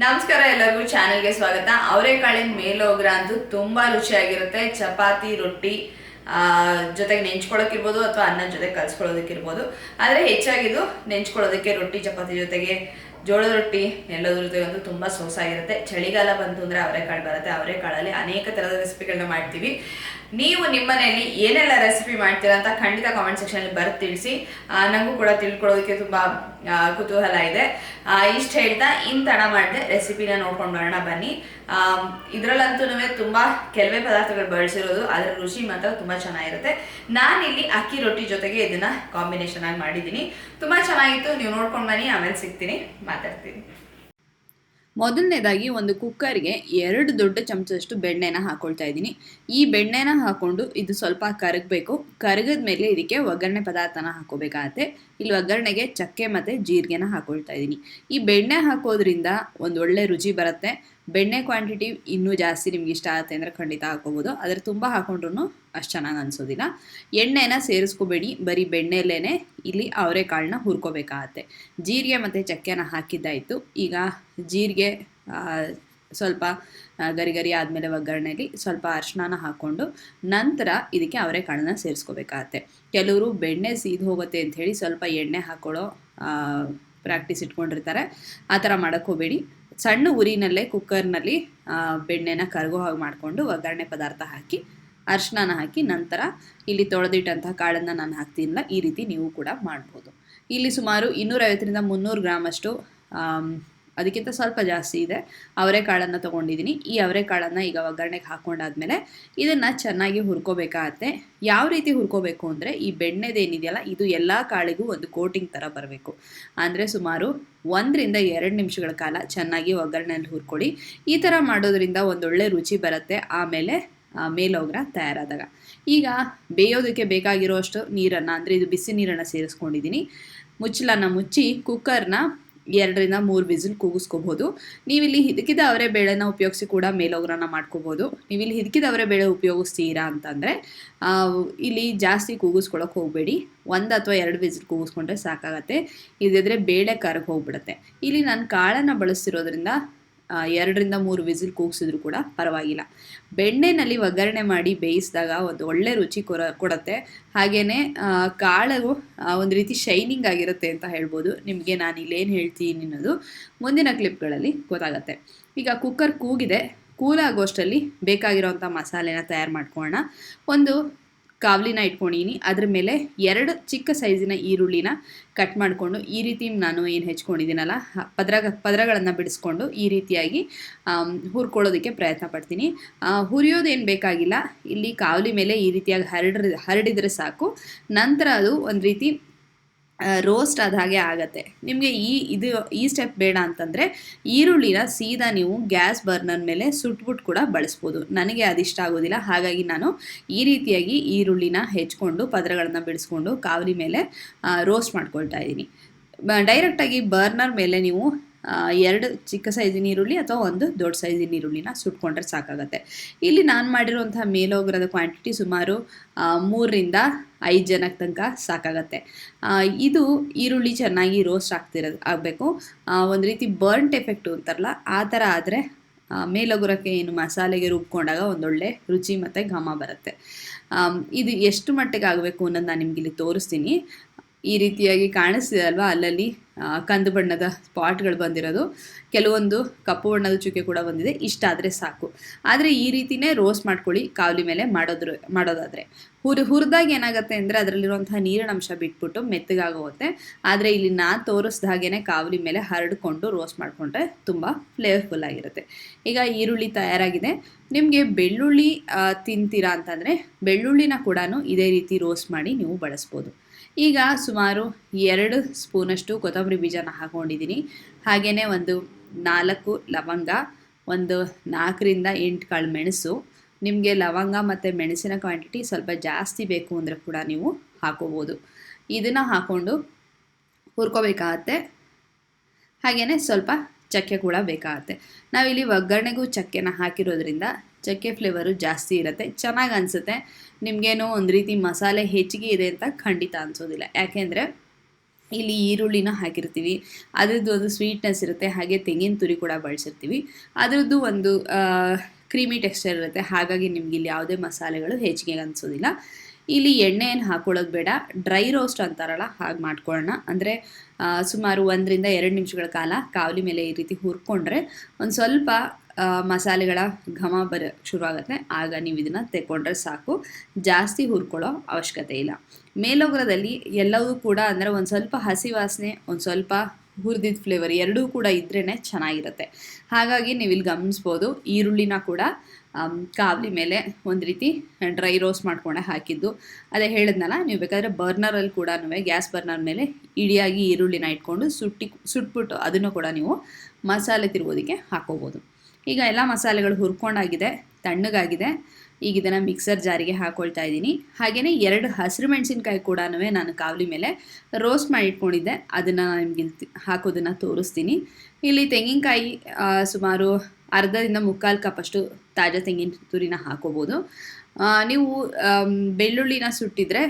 ನಮಸ್ಕಾರ ಎಲ್ಲರಿಗೂ, ಚಾನೆಲ್ಗೆ ಸ್ವಾಗತ. ಅವರೆಕಾಳಿನ ಮೇಲೋಗ್ರ ಅಂತೂ ತುಂಬಾ ರುಚಿಯಾಗಿರುತ್ತೆ. ಚಪಾತಿ, ರೊಟ್ಟಿ ಜೊತೆಗೆ ನೆಂಚ್ಕೊಳ್ಳೋಕ್ಕಿರ್ಬೋದು ಅಥವಾ ಅನ್ನದ ಜೊತೆ ಕಲ್ಸ್ಕೊಳ್ಳೋದಕ್ಕಿರ್ಬೋದು. ಆದರೆ ಹೆಚ್ಚಾಗಿದ್ದು ನೆಂಚ್ಕೊಳ್ಳೋದಕ್ಕೆ ರೊಟ್ಟಿ, ಚಪಾತಿ ಜೊತೆಗೆ ಜೋಳದ ರೊಟ್ಟಿ ಎಲ್ಲದ್ರ ಜೊತೆಗೆ ಅಂತೂ ತುಂಬ ಸೊಸಾಗಿರುತ್ತೆ. ಚಳಿಗಾಲ ಬಂತು ಅಂದರೆ ಅವರೆಕಾಳು ಬರುತ್ತೆ. ಅವರೆಕಾಳಲ್ಲಿ ಅನೇಕ ಥರದ ರೆಸಿಪಿಗಳನ್ನ ಮಾಡ್ತೀವಿ. ನೀವು ನಿಮ್ಮ ಮನೆಯಲ್ಲಿ ಏನೆಲ್ಲ ರೆಸಿಪಿ ಮಾಡ್ತೀರಾ ಅಂತ ಖಂಡಿತ ಕಾಮೆಂಟ್ ಸೆಕ್ಷನಲ್ಲಿ ಬರೆದು ತಿಳಿಸಿ ನಂಗೂ ನನಗೂ ಕೂಡ ತಿಳ್ಕೊಳ್ಳೋದಕ್ಕೆ ತುಂಬ ಕುತೂಹಲ ಇದೆ. ಇಷ್ಟು ಹೇಳ್ತಾ ಇನ್ನು ತಡ ಮಾಡಿದೆ ರೆಸಿಪಿನ ನೋಡ್ಕೊಂಡು ಬರೋಣ ಬನ್ನಿ. ಇದರಲ್ಲಂತೂ ತುಂಬ ಕೆಲವೇ ಪದಾರ್ಥಗಳು ಬಳಸಿರೋದು ಅದರ ರುಚಿ ಮಾತ್ರ ತುಂಬ ಚೆನ್ನಾಗಿರುತ್ತೆ. ನಾನಿಲ್ಲಿ ಅಕ್ಕಿ ರೊಟ್ಟಿ ಜೊತೆಗೆ ಇದನ್ನ ಕಾಂಬಿನೇಷನ್ ಆಗಿ ಮಾಡಿದ್ದೀನಿ. ತುಂಬ ಚೆನ್ನಾಗಿತ್ತು, ನೀವು ನೋಡ್ಕೊಂಡು ಬನ್ನಿ, ಆಮೇಲೆ ಸಿಗ್ತೀನಿ, ಮಾತಾಡ್ತೀನಿ. ಮೊದಲನೇದಾಗಿ ಒಂದು ಕುಕ್ಕರ್ಗೆ ಎರಡು ದೊಡ್ಡ ಚಮಚದಷ್ಟು ಬೆಣ್ಣೆನ ಹಾಕೊಳ್ತಾ ಇದ್ದೀನಿ. ಈ ಬೆಣ್ಣೆನ ಹಾಕೊಂಡು ಇದು ಸ್ವಲ್ಪ ಕರಗಬೇಕು. ಕರಗದ ಮೇಲೆ ಇದಕ್ಕೆ ಒಗ್ಗರಣೆ ಪದಾರ್ಥನ ಹಾಕೋಬೇಕಾಗತ್ತೆ ಇಲ್ಲಿ ಒಗ್ಗರಣೆಗೆ ಚಕ್ಕೆ ಮತ್ತು ಜೀರಿಗೆನ ಹಾಕೊಳ್ತಾ ಇದ್ದೀನಿ. ಈ ಬೆಣ್ಣೆ ಹಾಕೋದ್ರಿಂದ ಒಂದು ಒಳ್ಳೆ ರುಚಿ ಬರುತ್ತೆ. ಬೆಣ್ಣೆ ಕ್ವಾಂಟಿಟಿ ಇನ್ನೂ ಜಾಸ್ತಿ ನಿಮ್ಗೆ ಇಷ್ಟ ಆಗುತ್ತೆ ಅಂದರೆ ಖಂಡಿತ ಹಾಕೋಬೋದು ಆದರೆ ತುಂಬ ಹಾಕೊಂಡ್ರು ಅಷ್ಟು ಚೆನ್ನಾಗಿ ಅನಿಸೋದಿಲ್ಲ. ಎಣ್ಣೆನ ಸೇರಿಸ್ಕೋಬೇಡಿ, ಬರೀ ಬೆಣ್ಣೆಲೇ ಇಲ್ಲಿ ಅವರೆಕಾಳನ್ನ ಹುರ್ಕೋಬೇಕಾಗತ್ತೆ. ಜೀರಿಗೆ ಮತ್ತು ಚಕ್ಕೆನ ಹಾಕಿದ್ದಾಯಿತು. ಈಗ ಜೀರಿಗೆ ಸ್ವಲ್ಪ ಗರಿ ಗರಿ ಆದಮೇಲೆ ಒಗ್ಗರಣೆಯಲ್ಲಿ ಸ್ವಲ್ಪ ಅರ್ಶನಾನ ಹಾಕ್ಕೊಂಡು ನಂತರ ಇದಕ್ಕೆ ಅವರೆಕಾಳನ್ನ ಸೇರಿಸ್ಕೋಬೇಕಾಗತ್ತೆ. ಕೆಲವರು ಬೆಣ್ಣೆ ಸೀದು ಹೋಗುತ್ತೆ ಅಂಥೇಳಿ ಸ್ವಲ್ಪ ಎಣ್ಣೆ ಹಾಕ್ಕೊಳ್ಳೋ ಪ್ರಾಕ್ಟೀಸ್ ಇಟ್ಕೊಂಡಿರ್ತಾರೆ. ಆ ಥರ ಮಾಡೋಕ್ಕೆ ಹೋಗಬೇಡಿ. ಸಣ್ಣ ಉರಿನಲ್ಲೇ ಕುಕ್ಕರ್ನಲ್ಲಿ ಬೆಣ್ಣೆನ ಕರಗೋ ಹಾಗೆ ಮಾಡಿಕೊಂಡು ಒಗ್ಗರಣೆ ಪದಾರ್ಥ ಹಾಕಿ ಅರಿಶಿನ ಹಾಕಿ ನಂತರ ಇಲ್ಲಿ ತೊಳೆದಿಟ್ಟಂತಹ ಕಾಳನ್ನು ನಾನು ಹಾಕ್ತೀನಿಲ್ಲ, ಈ ರೀತಿ ನೀವು ಕೂಡ ಮಾಡ್ಬೋದು. ಇಲ್ಲಿ ಸುಮಾರು ಇನ್ನೂರೈವತ್ತರಿಂದ ಮುನ್ನೂರು ಗ್ರಾಮಷ್ಟು ಅದಕ್ಕಿಂತ ಸ್ವಲ್ಪ ಜಾಸ್ತಿ ಇದೆ. ಅವರೆಕಾಳನ್ನು ತೊಗೊಂಡಿದ್ದೀನಿ. ಈ ಅವರೆಕಾಳನ್ನು ಈಗ ಒಗ್ಗರಣೆಗೆ ಹಾಕ್ಕೊಂಡಾದ್ಮೇಲೆ ಇದನ್ನು ಚೆನ್ನಾಗಿ ಹುರ್ಕೋಬೇಕಾಗತ್ತೆ. ಯಾವ ರೀತಿ ಹುರ್ಕೋಬೇಕು ಅಂದರೆ, ಈ ಬೆಣ್ಣೆದೇನಿದೆಯಲ್ಲ ಇದು ಎಲ್ಲ ಕಾಳಿಗೂ ಒಂದು ಕೋಟಿಂಗ್ ಥರ ಬರಬೇಕು. ಅಂದರೆ ಸುಮಾರು ಒಂದರಿಂದ ಎರಡು ನಿಮಿಷಗಳ ಕಾಲ ಚೆನ್ನಾಗಿ ಒಗ್ಗರಣೆಯಲ್ಲಿ ಹುರ್ಕೊಳ್ಳಿ. ಈ ಥರ ಮಾಡೋದ್ರಿಂದ ಒಂದೊಳ್ಳೆ ರುಚಿ ಬರುತ್ತೆ. ಆಮೇಲೆ ಮೇಲೋಗ್ರ ತಯಾರಾದಾಗ. ಈಗ ಬೇಯೋದಕ್ಕೆ ಬೇಕಾಗಿರೋಷ್ಟು ನೀರನ್ನು, ಅಂದರೆ ಇದು ಬಿಸಿ ನೀರನ್ನು ಸೇರಿಸ್ಕೊಂಡಿದ್ದೀನಿ ಮುಚ್ಚಲನ್ನು ಮುಚ್ಚಿ ಕುಕ್ಕರ್ನ ಎರಡರಿಂದ ಮೂರು ವಿಸಿಲ್ ಕೂಗಿಸ್ಕೋಬೋದು. ನೀವಿಲ್ಲಿ ಹಿದಕಿದ ಅವರೆ ಬೇಳೆನ ಉಪಯೋಗಿಸಿ ಕೂಡ ಮೇಲೋಗ್ರನ ಮಾಡ್ಕೋಬೋದು. ನೀವಿಲ್ಲಿ ಹಿದಕಿದ ಅವರೆ ಬೇಳೆ ಉಪಯೋಗಿಸ್ತೀರಾ ಅಂತಂದರೆ ಇಲ್ಲಿ ಜಾಸ್ತಿ ಕೂಗಿಸ್ಕೊಳಕ್ಕೆ ಹೋಗಬೇಡಿ. ಒಂದು ಅಥವಾ ಎರಡು ವಿಸಿಲ್ ಕೂಗಿಸ್ಕೊಂಡ್ರೆ ಸಾಕಾಗತ್ತೆ. ಇದಿದ್ರೆ ಬೇಳೆ ಕರಗೋಗ್ಬಿಡುತ್ತೆ ಇಲ್ಲಿ ನಾನು ಕಾಳನ್ನು ಬಳಸ್ತಿರೋದ್ರಿಂದ ಎರಡರಿಂದ ಮೂರು ವಿಸಿಲ್ ಕೂಗಿಸಿದ್ರು ಕೂಡ ಪರವಾಗಿಲ್ಲ. ಬೆಣ್ಣೆನಲ್ಲಿ ಒಗ್ಗರಣೆ ಮಾಡಿ ಬೇಯಿಸಿದಾಗ ಒಂದು ಒಳ್ಳೆ ರುಚಿ ಕೊರ, ಕೊಡುತ್ತೆ. ಹಾಗೆಯೇ ಕಾಳು ಒಂದು ರೀತಿ ಶೈನಿಂಗ್ ಆಗಿರುತ್ತೆ ಅಂತ ಹೇಳ್ಬೋದು. ನಿಮಗೆ ನಾನು ಇಲ್ಲೇನು ಹೇಳ್ತೀನಿ ಅನ್ನೋದು ಮುಂದಿನ ಕ್ಲಿಪ್ಗಳಲ್ಲಿ ಗೊತ್ತಾಗತ್ತೆ. ಈಗ ಕುಕ್ಕರ್ ಕೂಗಿದೆ. ಕೂಲಾಗೋಷ್ಟಲ್ಲಿ ಬೇಕಾಗಿರೋಂಥ ಮಸಾಲೆನ ತಯಾರು ಮಾಡ್ಕೊಳ್ಳೋಣ. ಒಂದು ಕಾವಲಿನ ಇಟ್ಕೊಂಡಿನಿ ಅದ್ರ ಮೇಲೆ ಎರಡು ಚಿಕ್ಕ ಸೈಜಿನ ಈರುಳ್ಳಿನ ಕಟ್ ಮಾಡಿಕೊಂಡು ಈ ರೀತಿ ನಾನು ಏನು ಹೆಚ್ಕೊಂಡಿದ್ದೀನಲ್ಲ ಪದ್ರ ಪದರಗಳನ್ನು ಬಿಡಿಸ್ಕೊಂಡು ಈ ರೀತಿಯಾಗಿ ಹುರ್ಕೊಳ್ಳೋದಕ್ಕೆ ಪ್ರಯತ್ನ ಪಡ್ತೀನಿ. ಹುರಿಯೋದೇನು ಬೇಕಾಗಿಲ್ಲ. ಇಲ್ಲಿ ಕಾವಲಿ ಮೇಲೆ ಈ ರೀತಿಯಾಗಿ ಹರಡ್ರ, ಹರಡಿದರೆ ಸಾಕು. ನಂತರ ಅದು ಒಂದು ರೀತಿ ರೋಸ್ಟ್ ಆದ ಹಾಗೆ ಆಗತ್ತೆ. ನಿಮಗೆ ಈ, ಇದು, ಈ ಸ್ಟೆಪ್ ಬೇಡ ಅಂತಂದರೆ ಈರುಳ್ಳಿನ ಸೀದಾ ನೀವು ಗ್ಯಾಸ್ ಬರ್ನರ್ ಮೇಲೆ ಸುಟ್ಬಿಟ್ಟು ಕೂಡ ಬಳಸ್ಬೋದು. ನನಗೆ ಅದಿಷ್ಟ ಆಗೋದಿಲ್ಲ. ಹಾಗಾಗಿ ನಾನು ಈ ರೀತಿಯಾಗಿ ಈರುಳ್ಳಿನ ಹೆಚ್ಕೊಂಡು ಪದರಗಳನ್ನು ಬಿಡಿಸ್ಕೊಂಡು ಕಾವಲಿ ಮೇಲೆ ರೋಸ್ಟ್ ಮಾಡ್ಕೊಳ್ತಾ ಇದ್ದೀನಿ. ಡೈರೆಕ್ಟಾಗಿ ಬರ್ನರ್ ಮೇಲೆ ನೀವು ಎರಡು ಚಿಕ್ಕ ಸೈಜಿನ ಈರುಳ್ಳಿ ಅಥವಾ ಒಂದು ದೊಡ್ಡ ಸೈಜಿನ ಈರುಳ್ಳಿನ ಸುಟ್ಕೊಂಡ್ರೆ ಸಾಕಾಗತ್ತೆ. ಇಲ್ಲಿ ನಾನು ಮಾಡಿರುವಂತಹ ಮೇಲೋಗ್ರದ ಕ್ವಾಂಟಿಟಿ ಸುಮಾರು ಮೂರರಿಂದ ಐದು ಜನಕ್ಕೆ ತನಕ ಸಾಕಾಗತ್ತೆ. ಇದು ಈರುಳ್ಳಿ ಚೆನ್ನಾಗಿ ರೋಸ್ಟ್ ಆಗ್ತಿರೋದು, ಆಗಬೇಕು. ಒಂದು ರೀತಿ ಬರ್ಂಟ್ ಎಫೆಕ್ಟು ಅಂತಾರಲ್ಲ, ಆ ಥರ ಆದರೆ ಮೇಲೋಗ್ರಕ್ಕೆ ಏನು ಮಸಾಲೆಗೆ ರುಬ್ಕೊಂಡಾಗ ಒಂದೊಳ್ಳೆ ರುಚಿ ಮತ್ತು ಘಮ ಬರುತ್ತೆ. ಇದು ಎಷ್ಟು ಮಟ್ಟಿಗೆ ಆಗಬೇಕು ಅನ್ನೋದು ನಾನು ನಿಮಗಿಲ್ಲಿ ತೋರಿಸ್ತೀನಿ. ಈ ರೀತಿಯಾಗಿ ಕಾಣಿಸ್ತಿದೆ ಅಲ್ವಾ? ಅಲ್ಲಲ್ಲಿ ಕಂದು ಬಣ್ಣದ ಸ್ಪಾಟ್ಗಳು ಬಂದಿರೋದು. ಕೆಲವೊಂದು ಕಪ್ಪು ಬಣ್ಣದ ಚುಕ್ಕೆ ಕೂಡ ಬಂದಿದೆ. ಇಷ್ಟಾದರೆ ಸಾಕು. ಆದರೆ ಈ ರೀತಿನೇ ರೋಸ್ಟ್ ಮಾಡ್ಕೊಳ್ಳಿ, ಕಾವಲಿ ಮೇಲೆ ಮಾಡೋದ್ರು, ಮಾಡೋದಾದರೆ. ಹುರಿ, ಹುರಿದಾಗ ಏನಾಗುತ್ತೆ ಅಂದರೆ ಅದರಲ್ಲಿರುವಂತಹ ನೀರಿನ ಅಂಶ ಬಿಟ್ಬಿಟ್ಟು ಮೆತ್ತಗಾಗೋಗುತ್ತೆ. ಆದರೆ ಇಲ್ಲಿ ನಾನು ತೋರಿಸ್ದ ಹಾಗೇನೆ ಕಾವಲಿ ಮೇಲೆ ಹರಡ್ಕೊಂಡು ರೋಸ್ಟ್ ಮಾಡಿಕೊಂಡ್ರೆ ತುಂಬ ಫ್ಲೇವರ್ಫುಲ್ ಆಗಿರುತ್ತೆ. ಈಗ ಈರುಳ್ಳಿ ತಯಾರಾಗಿದೆ. ನಿಮಗೆ ಬೆಳ್ಳುಳ್ಳಿ ತಿಂತೀರಾ ಅಂತಂದರೆ, ಬೆಳ್ಳುಳ್ಳಿನ ಕೂಡ ಇದೇ ರೀತಿ ರೋಸ್ಟ್ ಮಾಡಿ ನೀವು ಬಳಸ್ಬೋದು. ಈಗ ಸುಮಾರು ಎರಡು ಸ್ಪೂನಷ್ಟು ಕೊತ್ತಂಬರಿ ಬೀಜನ ಹಾಕೊಂಡಿದ್ದೀನಿ. ಹಾಗೆಯೇ ಒಂದು ನಾಲ್ಕು ಲವಂಗ, ಒಂದು ನಾಲ್ಕರಿಂದ ಎಂಟು ಕಾಳು ಮೆಣಸು. ನಿಮಗೆ ಲವಂಗ ಮತ್ತು ಮೆಣಸಿನ ಕ್ವಾಂಟಿಟಿ ಸ್ವಲ್ಪ ಜಾಸ್ತಿ ಬೇಕು ಅಂದರೆ ಕೂಡ ನೀವು ಹಾಕೋಬೋದು. ಇದನ್ನು ಹಾಕ್ಕೊಂಡು ಹುರ್ಕೋಬೇಕಾಗತ್ತೆ. ಹಾಗೆಯೇ ಸ್ವಲ್ಪ ಚಕ್ಕೆ ಕೂಡ ಬೇಕಾಗತ್ತೆ. ನಾವಿಲ್ಲಿ ಒಗ್ಗರಣೆಗೂ ಚಕ್ಕೆನ ಹಾಕಿರೋದ್ರಿಂದ ಚಕ್ಕೆ ಫ್ಲೇವರು ಜಾಸ್ತಿ ಇರುತ್ತೆ. ಚೆನ್ನಾಗಿ ಅನಿಸುತ್ತೆ. ನಿಮಗೇನೋ ಒಂದು ರೀತಿ ಮಸಾಲೆ ಹೆಚ್ಚಿಗೆ ಇದೆ ಅಂತ ಖಂಡಿತ ಅನಿಸೋದಿಲ್ಲ. ಯಾಕೆಂದರೆ ಇಲ್ಲಿ ಈರುಳ್ಳಿನ ಹಾಕಿರ್ತೀವಿ. ಅದರದ್ದು ಒಂದು ಸ್ವೀಟ್ನೆಸ್ ಇರುತ್ತೆ. ಹಾಗೆ ತೆಂಗಿನ ತುರಿ ಕೂಡ ಬಳಸಿರ್ತೀವಿ. ಅದರದ್ದು ಒಂದು ಕ್ರೀಮಿ ಟೆಕ್ಸ್ಚರ್ ಇರುತ್ತೆ. ಹಾಗಾಗಿ ನಿಮ್ಗೆ ಇಲ್ಲಿ ಯಾವುದೇ ಮಸಾಲೆಗಳು ಹೆಚ್ಚಿಗೆ ಅನಿಸೋದಿಲ್ಲ. ಇಲ್ಲಿ ಎಣ್ಣೆ ಏನು ಹಾಕೊಳ್ಳೋದು ಬೇಡ. ಡ್ರೈ ರೋಸ್ಟ್ ಅಂತಾರಲ್ಲ, ಹಾಗೆ ಮಾಡ್ಕೊಳ್ಳೋಣ. ಅಂದರೆ ಸುಮಾರು ಒಂದರಿಂದ ಎರಡು ನಿಮಿಷಗಳ ಕಾಲ ಕಾವಲಿ ಮೇಲೆ ಈ ರೀತಿ ಹುರ್ಕೊಂಡ್ರೆ ಒಂದು ಸ್ವಲ್ಪ ಮಸಾಲೆಗಳ ಘಮ ಬರ ಶುರುವಾಗುತ್ತೆ. ಆಗ ನೀವು ಇದನ್ನು ತೆಕ್ಕೊಂಡ್ರೆ ಸಾಕು. ಜಾಸ್ತಿ ಹುರ್ಕೊಳ್ಳೋ ಅವಶ್ಯಕತೆ ಇಲ್ಲ. ಮೇಲೋಗ್ರದಲ್ಲಿ ಎಲ್ಲವೂ ಕೂಡ ಅಂದರೆ ಒಂದು ಸ್ವಲ್ಪ ಹಸಿ ವಾಸನೆ, ಒಂದು ಸ್ವಲ್ಪ ಹುರಿದಿದ್ದ ಫ್ಲೇವರ್ ಎರಡೂ ಕೂಡ ಇದ್ರೇ ಚೆನ್ನಾಗಿರುತ್ತೆ. ಹಾಗಾಗಿ ನೀವು ಇಲ್ಲಿ ಗಮನಿಸ್ಬೋದು, ಈರುಳ್ಳಿನ ಕೂಡ ಕಾವಲಿ ಮೇಲೆ ಒಂದು ರೀತಿ ಡ್ರೈ ರೋಸ್ಟ್ ಮಾಡ್ಕೊಂಡೆ ಹಾಕಿದ್ದು. ಅದೇ ಹೇಳಿದ್ನಲ್ಲ, ನೀವು ಬೇಕಾದರೆ ಬರ್ನರಲ್ಲಿ ಕೂಡ ಗ್ಯಾಸ್ ಬರ್ನರ್ ಮೇಲೆ ಇಡಿಯಾಗಿ ಈರುಳ್ಳಿನ ಇಟ್ಕೊಂಡು ಸುಟ್ಟಿ, ಸುಟ್ಬಿಟ್ಟು ಅದನ್ನು ಕೂಡ ನೀವು ಮಸಾಲೆ ತಿರುಗೋದಕ್ಕೆ ಹಾಕೋಬೋದು. ಈಗ ಎಲ್ಲ ಮಸಾಲೆಗಳು ಹುರ್ಕೊಂಡಾಗಿದೆ, ತಣ್ಣಗಾಗಿದೆ. ಈಗ ಇದನ್ನು ಮಿಕ್ಸರ್ ಜಾರಿಗೆ ಹಾಕೊಳ್ತಾ ಇದ್ದೀನಿ. ಹಾಗೆಯೇ ಎರಡು ಹಸಿರು ಮೆಣಸಿನ್ಕಾಯಿ ಕೂಡ ನಾನು ಕಾವಲಿ ಮೇಲೆ ರೋಸ್ಟ್ ಮಾಡಿ ಇಟ್ಕೊಂಡಿದ್ದೆ ಅದನ್ನು ನಿಮಗೆ ಹಾಕೋದನ್ನು ತೋರಿಸ್ತೀನಿ. ಇಲ್ಲಿ ತೆಂಗಿನಕಾಯಿ ಸುಮಾರು ಅರ್ಧದಿಂದ ಮುಕ್ಕಾಲು ಕಪ್ಪಷ್ಟು ತಾಜಾ ತೆಂಗಿನ ತುರಿನ ಹಾಕೋಬೋದು. ನೀವು ಬೆಳ್ಳುಳ್ಳಿನ ಸುಟ್ಟಿದ್ರೆ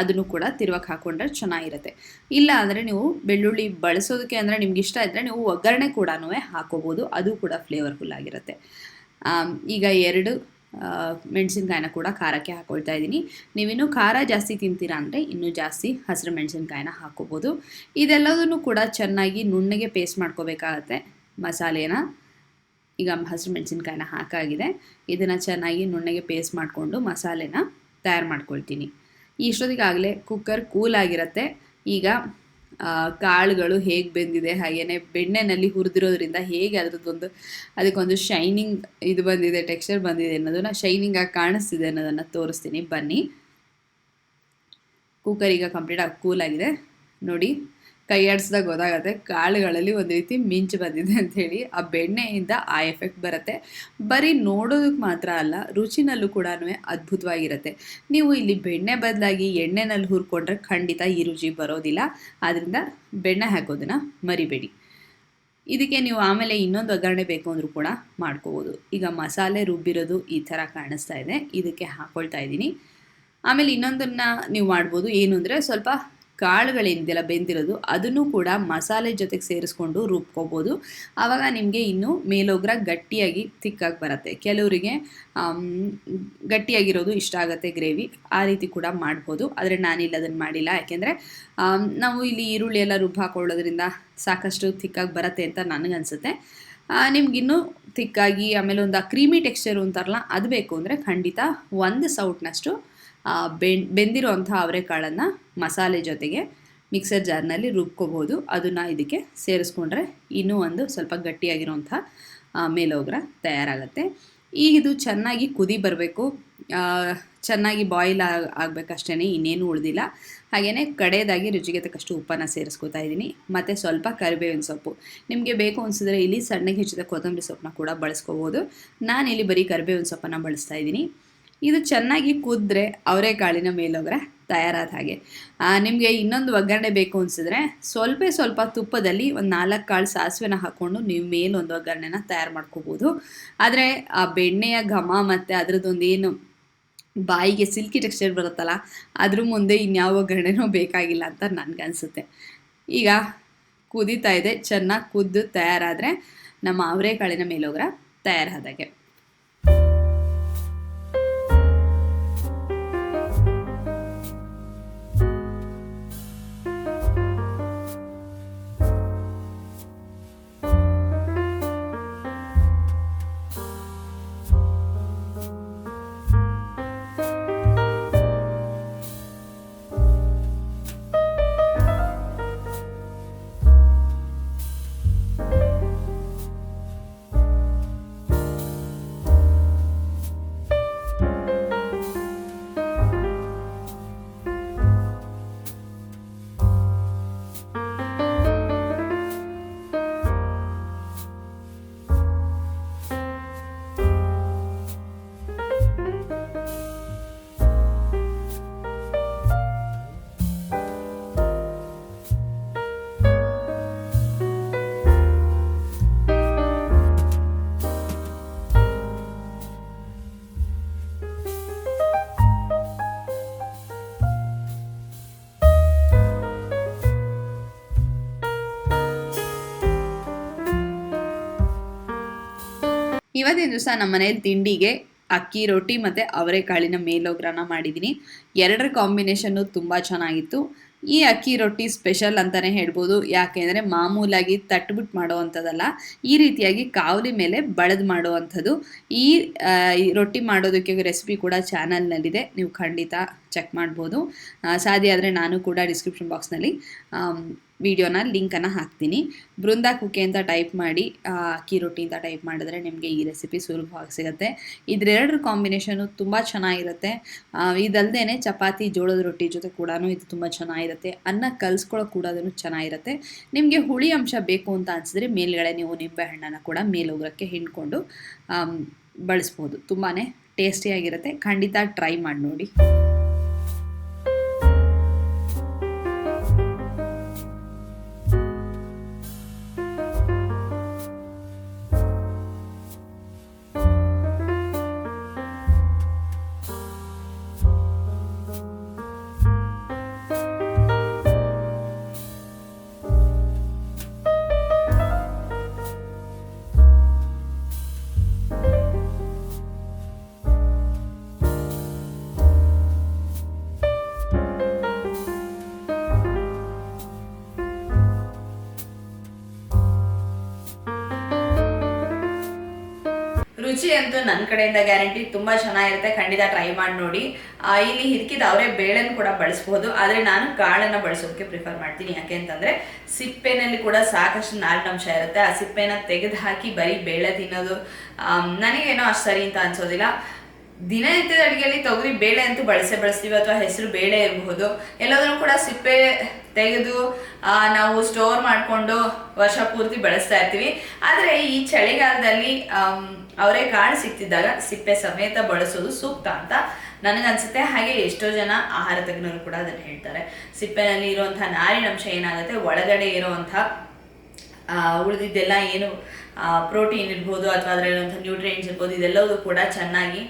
ಅದನ್ನು ಕೂಡ ತಿರುವಕ್ಕೆ ಹಾಕೊಂಡ್ರೆ ಚೆನ್ನಾಗಿರುತ್ತೆ. ಇಲ್ಲ ಅಂದರೆ ನೀವು ಬೆಳ್ಳುಳ್ಳಿ ಬಳಸೋದಕ್ಕೆ ಅಂದರೆ ನಿಮ್ಗೆ ಇಷ್ಟ ಇದ್ದರೆ ನೀವು ಒಗ್ಗರಣೆ ಕೂಡ ಹಾಕೋಬೋದು. ಅದು ಕೂಡ ಫ್ಲೇವರ್ಫುಲ್ ಆಗಿರುತ್ತೆ. ಈಗ ಎರಡು ಮೆಣಸಿನ್ಕಾಯಿನ ಕೂಡ ಖಾರಕ್ಕೆ ಹಾಕೊಳ್ತಾ ಇದ್ದೀನಿ. ನೀವಿನ್ನು ಖಾರ ಜಾಸ್ತಿ ತಿಂತೀರಾ ಅಂದರೆ ಇನ್ನೂ ಜಾಸ್ತಿ ಹಸಿರು ಮೆಣಸಿನ್ಕಾಯಿನ ಹಾಕೋಬೋದು. ಇದೆಲ್ಲದನ್ನು ಕೂಡ ಚೆನ್ನಾಗಿ ನುಣ್ಣಗೆ ಪೇಸ್ಟ್ ಮಾಡ್ಕೋಬೇಕಾಗತ್ತೆ ಮಸಾಲೆನ. ಈಗ ಹಸಿರು ಮೆಣಸಿನ್ಕಾಯಿನ ಹಾಕಾಗಿದೆ. ಇದನ್ನು ಚೆನ್ನಾಗಿ ನುಣ್ಣಗೆ ಪೇಸ್ಟ್ ಮಾಡಿಕೊಂಡು ಮಸಾಲೆನ ತಯಾರು ಮಾಡ್ಕೊಳ್ತೀನಿ. ಇಷ್ಟೊತ್ತಿಗಾಗಲೇ ಕುಕ್ಕರ್ ಕೂಲ್ ಆಗಿರುತ್ತೆ. ಈಗ ಕಾಳುಗಳು ಹೇಗೆ ಬೆಂದಿದೆ ಹಾಗೆಯೇ ಬೆಣ್ಣೆನಲ್ಲಿ ಹುರಿದಿರೋದ್ರಿಂದ ಹೇಗೆ ಅದರದ್ದೊಂದು, ಅದಕ್ಕೊಂದು ಶೈನಿಂಗ್ ಇದು ಬಂದಿದೆ ಟೆಕ್ಸ್ಚರ್ ಬಂದಿದೆ ಅನ್ನೋದನ್ನ ಶೈನಿಂಗ್ ಆಗಿ ಕಾಣಿಸ್ತಿದೆ ಅನ್ನೋದನ್ನು ತೋರಿಸ್ತೀನಿ. ಬನ್ನಿ. ಕುಕ್ಕರ್ ಈಗ ಕಂಪ್ಲೀಟ್ ಆಗಿ ಕೂಲ್ ಆಗಿದೆ. ನೋಡಿ. ಕೈ ಆಡಿಸಿದಾಗ ಗೊತ್ತಾಗುತ್ತೆ ಕಾಳುಗಳಲ್ಲಿ ಒಂದು ರೀತಿ ಮಿಂಚು ಬಂದಿದೆ ಅಂಥೇಳಿ ಆ ಬೆಣ್ಣೆಯಿಂದ ಆ ಎಫೆಕ್ಟ್ ಬರುತ್ತೆ. ಬರೀ ನೋಡೋದಕ್ಕೆ ಮಾತ್ರ ಅಲ್ಲ, ರುಚಿನಲ್ಲೂ ಕೂಡ ಅದ್ಭುತವಾಗಿರುತ್ತೆ. ನೀವು ಇಲ್ಲಿ ಬೆಣ್ಣೆ ಬದಲಾಗಿ ಎಣ್ಣೆನಲ್ಲಿ ಹುರ್ಕೊಂಡ್ರೆ ಖಂಡಿತ ಈ ರುಚಿ ಬರೋದಿಲ್ಲ. ಆದ್ದರಿಂದ ಬೆಣ್ಣೆ ಹಾಕೋದನ್ನು ಮರಿಬೇಡಿ. ಇದಕ್ಕೆ ನೀವು ಆಮೇಲೆ ಇನ್ನೊಂದು ಒಗ್ಗರಣೆ ಬೇಕು ಅಂದರೂ ಕೂಡ ಮಾಡ್ಕೋಬೋದು. ಈಗ ಮಸಾಲೆ ರುಬ್ಬಿರೋದು ಈ ಥರ ಕಾಣಿಸ್ತಾ ಇದೆ. ಇದಕ್ಕೆ ಹಾಕ್ಕೊಳ್ತಾ ಇದ್ದೀನಿ. ಆಮೇಲೆ ಇನ್ನೊಂದನ್ನು ನೀವು ಮಾಡ್ಬೋದು. ಏನು ಅಂದರೆ ಸ್ವಲ್ಪ ಕಾಳುಗಳೇನಿದೆಯಲ್ಲ ಬೆಂದಿರೋದು, ಅದನ್ನು ಕೂಡ ಮಸಾಲೆ ಜೊತೆಗೆ ಸೇರಿಸ್ಕೊಂಡು ರುಬ್ಕೋಬೋದು. ಆವಾಗ ನಿಮಗೆ ಇನ್ನೂ ಮೇಲೋಗ್ರ ಗಟ್ಟಿಯಾಗಿ ತಿಕ್ಕಾಗಿ ಬರುತ್ತೆ. ಕೆಲವರಿಗೆ ಗಟ್ಟಿಯಾಗಿರೋದು ಇಷ್ಟ ಆಗುತ್ತೆ ಗ್ರೇವಿ. ಆ ರೀತಿ ಕೂಡ ಮಾಡ್ಬೋದು. ಆದರೆ ನಾನಿಲ್ಲ ಅದನ್ನು ಮಾಡಿಲ್ಲ. ಯಾಕೆಂದರೆ ನಾವು ಇಲ್ಲಿ ಈರುಳ್ಳಿ ಎಲ್ಲ ರುಬ್ಬ ಹಾಕೊಳ್ಳೋದ್ರಿಂದ ಸಾಕಷ್ಟು ತಿಕ್ಕಾಗಿ ಬರುತ್ತೆ ಅಂತ ನನಗನ್ಸುತ್ತೆ ನಿಮಗಿನ್ನೂ ತಿಕ್ಕಾಗಿ ಆಮೇಲೆ ಒಂದು ಕ್ರೀಮಿ ಟೆಕ್ಸ್ಚರು ಅಂತಾರಲ್ಲ, ಅದು ಬೇಕು ಅಂದರೆ ಖಂಡಿತ ಒಂದು ಸೌಟ್ನಷ್ಟು ಆ, ಬೆಂದಿರೋ ಅಂಥ ಅವರೆಕಾಳನ್ನು ಮಸಾಲೆ ಜೊತೆಗೆ ಮಿಕ್ಸರ್ ಜಾರ್ನಲ್ಲಿ ರುಬ್ಕೋಬೋದು ಅದನ್ನು ಇದಕ್ಕೆ ಸೇರಿಸ್ಕೊಂಡ್ರೆ ಇನ್ನೂ ಒಂದು ಸ್ವಲ್ಪ ಗಟ್ಟಿಯಾಗಿರುವಂಥ ಮೇಲೋಗ್ರ ತಯಾರಾಗುತ್ತೆ. ಈಗ ಇದು ಚೆನ್ನಾಗಿ ಕುದಿ ಬರಬೇಕು. ಚೆನ್ನಾಗಿ ಬಾಯ್ಲ್ ಆಗಬೇಕಷ್ಟೇ ಇನ್ನೇನು ಉಳಿದಿಲ್ಲ. ಹಾಗೆಯೇ ಕಡೆಯದಾಗಿ ರುಚಿಗೆ ತಕ್ಕಷ್ಟು ಉಪ್ಪನ್ನು ಸೇರಿಸ್ಕೊತಾ ಇದ್ದೀನಿ. ಮತ್ತು ಸ್ವಲ್ಪ ಕರಿಬೇವಿನ ಸೊಪ್ಪು. ನಿಮಗೆ ಬೇಕು ಅನಿಸಿದ್ರೆ ಇಲ್ಲಿ ಸಣ್ಣಗೆ ಹೆಚ್ಚಿದ ಕೊತ್ತಂಬರಿ ಸೊಪ್ಪನ್ನ ಕೂಡ ಬಳಸ್ಕೋಬೋದು. ನಾನಿಲ್ಲಿ ಬರೀ ಕರಿಬೇವಿನ ಸೊಪ್ಪನ್ನು ಬಳಸ್ತಾ ಇದ್ದೀನಿ. ಇದು ಚೆನ್ನಾಗಿ ಕುದ್ರೆ ಅವರೆಕಾಳಿನ ಮೇಲೋಗ್ರೆ ತಯಾರಾದ ಹಾಗೆ. ನಿಮಗೆ ಇನ್ನೊಂದು ಒಗ್ಗರಣೆ ಬೇಕು ಅನಿಸಿದ್ರೆ ಸ್ವಲ್ಪ ಸ್ವಲ್ಪ ತುಪ್ಪದಲ್ಲಿ ಒಂದು ನಾಲ್ಕು ಕಾಳು ಸಾಸಿವೆನ ಹಾಕ್ಕೊಂಡು ನೀವು ಮೇಲೊಂದು ಒಗ್ಗರಣೆನ ತಯಾರು ಮಾಡ್ಕೋಬೋದು. ಆದರೆ ಆ ಬೆಣ್ಣೆಯ ಘಮ ಮತ್ತು ಅದರದ್ದೊಂದು ಏನು ಬಾಯಿಗೆ ಸಿಲ್ಕಿ ಟೆಕ್ಸ್ಚರ್ ಬರುತ್ತಲ್ಲ, ಅದ್ರ ಮುಂದೆ ಇನ್ಯಾವ ಒಗ್ಗರಣೆನೂ ಬೇಕಾಗಿಲ್ಲ ಅಂತ ನನಗನ್ಸುತ್ತೆ ಈಗ ಕುದೀತಾ ಇದೆ, ಚೆನ್ನಾಗಿ ಕುದ್ದು ತಯಾರಾದರೆ ನಮ್ಮ ಅವರೆಕಾಳಿನ ಮೇಲೋಗ್ರ ತಯಾರಾದಾಗೆ ಇವತ್ತಿನ ದಿವಸ ನಮ್ಮ ಮನೇಲಿ ತಿಂಡಿಗೆ ಅಕ್ಕಿ, ರೊಟ್ಟಿ ಮತ್ತು ಅವರೆಕಾಳಿನ ಮೇಲೋಗ್ರಾನ ಮಾಡಿದ್ದೀನಿ ಎರಡರ ಕಾಂಬಿನೇಷನ್ನು ತುಂಬ ಚೆನ್ನಾಗಿತ್ತು. ಈ ಅಕ್ಕಿ, ರೊಟ್ಟಿ ಸ್ಪೆಷಲ್ ಅಂತಲೇ ಹೇಳ್ಬೋದು. ಯಾಕೆಂದರೆ ಮಾಮೂಲಾಗಿ ತಟ್ಬಿಟ್ಟು ಮಾಡೋವಂಥದ್ದಲ್ಲ, ಈ ರೀತಿಯಾಗಿ ಕಾವಲಿ ಮೇಲೆ ಬಳದು ಮಾಡುವಂಥದ್ದು. ಈ ಈ ರೊಟ್ಟಿ ಮಾಡೋದಕ್ಕೆ ರೆಸಿಪಿ ಕೂಡ ಚಾನಲ್ನಲ್ಲಿದೆ ನೀವು ಖಂಡಿತ ಚೆಕ್ ಮಾಡ್ಬೋದು. ಸಾಧ್ಯ ಆದರೆ ನಾನು ಕೂಡ ಡಿಸ್ಕ್ರಿಪ್ಷನ್ ಬಾಕ್ಸ್ನಲ್ಲಿ ವಿಡಿಯೋನ ಲಿಂಕನ್ನು ಹಾಕ್ತೀನಿ. ಬೃಂದಾ ಕುಕ್ಕೆ ಅಂತ ಟೈಪ್ ಮಾಡಿ ಅಕ್ಕಿ ರೊಟ್ಟಿ ಅಂತ ಟೈಪ್ ಮಾಡಿದ್ರೆ ನಿಮಗೆ ಈ ರೆಸಿಪಿ ಸುಲಭವಾಗಿ ಸಿಗುತ್ತೆ. ಇದರೆರಡರ ಕಾಂಬಿನೇಷನು ತುಂಬ ಚೆನ್ನಾಗಿರುತ್ತೆ. ಇದಲ್ಲದೆ ಚಪಾತಿ, ಜೋಳದ ರೊಟ್ಟಿ ಜೊತೆ ಕೂಡ ಇದು ತುಂಬ ಚೆನ್ನಾಗಿರುತ್ತೆ. ಅನ್ನ ಕಲಿಸ್ಕೊಳ್ಳೋಕೆ ಕೂಡ ಅದನ್ನು ಚೆನ್ನಾಗಿರುತ್ತೆ. ನಿಮಗೆ ಹುಳಿ ಅಂಶ ಬೇಕು ಅಂತ ಅನಿಸಿದ್ರೆ ಮೇಲ್ಗಡೆ ನೀವು ನಿಂಬೆಹಣ್ಣನ್ನು ಕೂಡ ಮೇಲೋಗ್ರಕ್ಕೆ ಹಿಂಡ್ಕೊಂಡು ಬಳಸ್ಬೋದು. ತುಂಬಾ ಟೇಸ್ಟಿಯಾಗಿರುತ್ತೆ ಖಂಡಿತ ಟ್ರೈ ಮಾಡಿ ನೋಡಿ. ರುಚಿ ಅಂತೂ ನನ್ನ ಕಡೆಯಿಂದ ಗ್ಯಾರಂಟಿ ತುಂಬಾ ಚೆನ್ನಾಗಿರುತ್ತೆ. ಖಂಡಿತ ಟ್ರೈ ಮಾಡಿ ನೋಡಿ. ಇಲ್ಲಿ ಹಿರ್ಕಿದ ಅವರೇ ಬೇಳೆನ ಕೂಡ ಬಳಸ್ಬೋದು. ಆದರೆ ನಾನು ಕಾಳನ್ನು ಬಳಸೋದಕ್ಕೆ ಪ್ರಿಫರ್ ಮಾಡ್ತೀನಿ. ಯಾಕೆ ಅಂತಂದರೆ ಸಿಪ್ಪೆನಲ್ಲಿ ಕೂಡ ಸಾಕಷ್ಟು ನಾರಿನಂಶ ಇರುತ್ತೆ. ಆ ಸಿಪ್ಪೆನ ತೆಗೆದು ಹಾಕಿ ಬರೀ ಬೇಳೆ ತಿನ್ನೋದು ನನಗೇನೋ ಅಷ್ಟು ಸರಿ ಅಂತ ಅನ್ಸೋದಿಲ್ಲ. ದಿನನಿತ್ಯದ ಅಡುಗೆಯಲ್ಲಿ ತೊಗರಿ ಬೇಳೆ ಅಂತೂ ಬಳಸೇ ಬಳಸ್ತೀವಿ. ಅಥವಾ ಹೆಸರು ಬೇಳೆ ಇರಬಹುದು. ಎಲ್ಲದರೂ ಕೂಡ ಸಿಪ್ಪೆ ತೆಗೆದು ನಾವು ಸ್ಟೋರ್ ಮಾಡಿಕೊಂಡು ವರ್ಷ ಪೂರ್ತಿ ಬಳಸ್ತಾ ಇರ್ತೀವಿ. ಆದರೆ ಈ ಚಳಿಗಾಲದಲ್ಲಿ ಅವರೇ ಕಾಳು ಸಿಕ್ತಿದ್ದಾಗ ಸಿಪ್ಪೆ ಸಮೇತ ಬಳಸೋದು ಸೂಕ್ತ ಅಂತ ನನಗನ್ಸುತ್ತೆ. ಹಾಗೆ ಎಷ್ಟೋ ಜನ ಆಹಾರ ತಜ್ಞರು ಕೂಡ ಅದನ್ನು ಹೇಳ್ತಾರೆ. ಸಿಪ್ಪೆನಲ್ಲಿ ಇರುವಂತಹ ನಾರಿನಂಶ ಏನಾಗುತ್ತೆ? ಒಳಗಡೆ ಇರುವಂಥ ಉಳಿದಿದ್ದೆಲ್ಲ ಏನು ಪ್ರೋಟೀನ್ ಇರ್ಬೋದು ಅಥವಾ ಅದರಲ್ಲಿರುವಂಥ ನ್ಯೂಟ್ರಿಯೆಂಟ್ಸ್ ಇರ್ಬೋದು, ಇದೆಲ್ಲವೂ ಕೂಡ ಚೆನ್ನಾಗಿ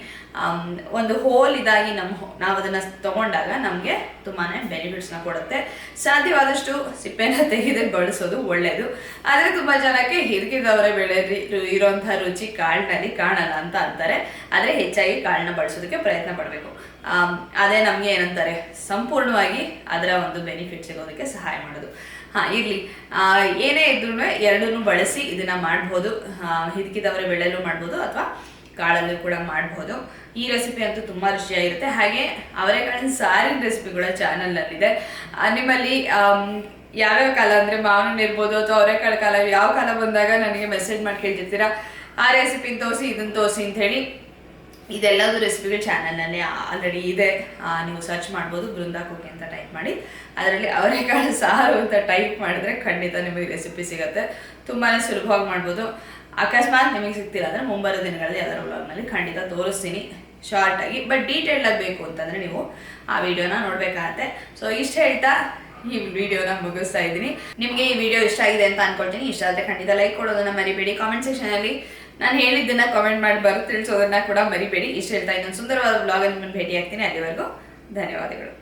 ಒಂದು ಹೋಲ್ ಇದಾಗಿ ನಮ್ಮ ನಾವು ಅದನ್ನು ತಗೊಂಡಾಗ ನಮಗೆ ತುಂಬಾ ಬೆನಿಫಿಟ್ಸ್ನ ಕೊಡುತ್ತೆ. ಸಾಧ್ಯವಾದಷ್ಟು ಸಿಪ್ಪೆನ ತೆಗೆದು ಬಳಸೋದು ಒಳ್ಳೆಯದು ಆದರೆ ತುಂಬ ಜನಕ್ಕೆ ಹಿರಿಕಿದವರೇ ಬೆಳೆ ಇರೋಂಥ ರುಚಿ ಕಾಳಿನಲ್ಲಿ ಕಾಣಲ್ಲ ಅಂತ ಅಂತಾರೆ. ಆದರೆ ಹೆಚ್ಚಾಗಿ ಕಾಳನ್ನ ಬಳಸೋದಕ್ಕೆ ಪ್ರಯತ್ನ ಪಡಬೇಕು. ಅದೇ ನಮಗೆ ಏನಂತಾರೆ, ಸಂಪೂರ್ಣವಾಗಿ ಅದರ ಒಂದು ಬೆನಿಫಿಟ್ ಸಿಗೋದಕ್ಕೆ ಸಹಾಯ ಮಾಡೋದು. ಹಾ, ಇರ್ಲಿ. ಏನೇ ಇದ್ರೂ ಎರಡನ್ನೂ ಬಳಸಿ ಇದನ್ನ ಮಾಡ್ಬೋದು. ಹಿದಕಿದವರ ಬೆಳೆಯಲು ಮಾಡ್ಬೋದು ಅಥವಾ ಕಾಳಲ್ಲೂ ಕೂಡ ಮಾಡ್ಬೋದು. ಈ ರೆಸಿಪಿ ಅಂತೂ ತುಂಬ ರುಚಿಯಾಗಿರುತ್ತೆ. ಹಾಗೆ ಅವರೆಕಾಳಿನ ಸಾರಿನ ರೆಸಿಪಿ ಕೂಡ ಚಾನಲ್ನಲ್ಲಿದೆ ನಿಮ್ಮಲ್ಲಿ ಯಾವ್ಯಾವ ಕಾಲ ಅಂದರೆ ಮಾವಿನ ಇರ್ಬೋದು ಅಥವಾ ಅವರೆಕಾಳು ಕಾಲ, ಯಾವ ಕಾಲ ಬಂದಾಗ ನನಗೆ ಮೆಸೇಜ್ ಮಾಡಿ ಕೇಳ್ತಿರ್ತೀರಾ? ಆ ರೆಸಿಪಿನ ತೋರಿಸಿ ಇದನ್ನು ತೋರಿಸಿ ಅಂತ ಹೇಳಿ. ಇದೆಲ್ಲದು ರೆಸಿಪಿಗಳು ಚಾನಲಲ್ಲಿ ಆಲ್ರೆಡಿ ಇದೆ. ನೀವು ಸರ್ಚ್ ಮಾಡ್ಬೋದು ಬೃಂದಾ ಕುಕ್ ಅಂತ ಟೈಪ್ ಮಾಡಿ. ಅದರಲ್ಲಿ ಅವರೆಕಾಳು ಸಾರು ಅಂತ ಟೈಪ್ ಮಾಡಿದ್ರೆ ಖಂಡಿತ ನಿಮಗೆ ರೆಸಿಪಿ ಸಿಗುತ್ತೆ. ತುಂಬಾ ಸುಲಭವಾಗಿ ಮಾಡ್ಬೋದು. ಅಕಸ್ಮಾತ್ ನಿಮಗೆ ಸಿಗ್ತಿಲ್ಲ ಅಂದರೆ ಮುಂಬರೋ ದಿನಗಳಲ್ಲಿ ಅದರ ಬ್ಲಾಗ್ನಲ್ಲಿ ಖಂಡಿತ ತೋರಿಸ್ತೀನಿ. ಶಾರ್ಟಾಗಿ ಬಟ್ ಡೀಟೇಲ್ ಆಗಿ ಬೇಕು ಅಂತಂದರೆ ನೀವು ಆ ವಿಡಿಯೋನ ನೋಡಬೇಕಾಗತ್ತೆ. ಸೊ ಇಷ್ಟ ಹೇಳ್ತಾ ಈ ವಿಡಿಯೋನ ಮುಗಿಸ್ತಾ ಇದ್ದೀನಿ. ನಿಮಗೆ ಈ ವಿಡಿಯೋ ಇಷ್ಟ ಆಗಿದೆ ಅಂತ ಅನ್ಕೊಳ್ತೀನಿ. ಇಷ್ಟ ಆದರೆ ಖಂಡಿತ ಲೈಕ್ ಕೊಡೋದನ್ನ ಮರಿಬೇಡಿ. ಕಾಮೆಂಟ್ ಸೆಕ್ಷನಲ್ಲಿ ನಾನು ಹೇಳಿದ್ದನ್ನ ಕಾಮೆಂಟ್ ಮಾಡಿ ಬರೋ ತಿಳಿಸೋದನ್ನ ಕೂಡ ಮರಿಬೇಡಿ. ಇಷ್ಟ ಹೇಳ್ತಾ ಇನ್ನೊಂದು ಸುಂದರವಾದ ಬ್ಲಾಗ್ ನಿಮ್ಮನ್ನು ಭೇಟಿ ಆಗ್ತೀನಿ ಅಲ್ಲಿವರೆಗೂ ಧನ್ಯವಾದಗಳು.